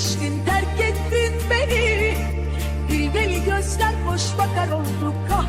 geçtin terk ettin beni. Hilveli gözler boş bakar oldu kal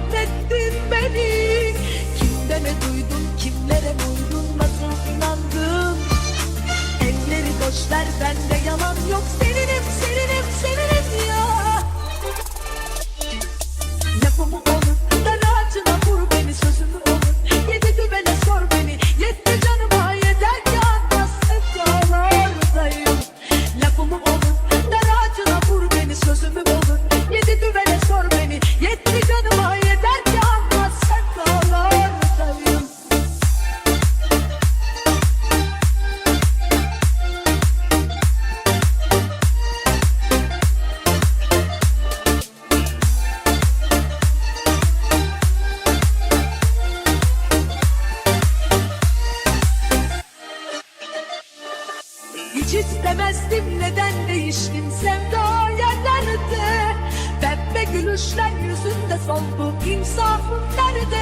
Hiç istemezdim neden değiştin sevda yerlerde. Pembe gülüşler yüzünde soldu insafım nerede?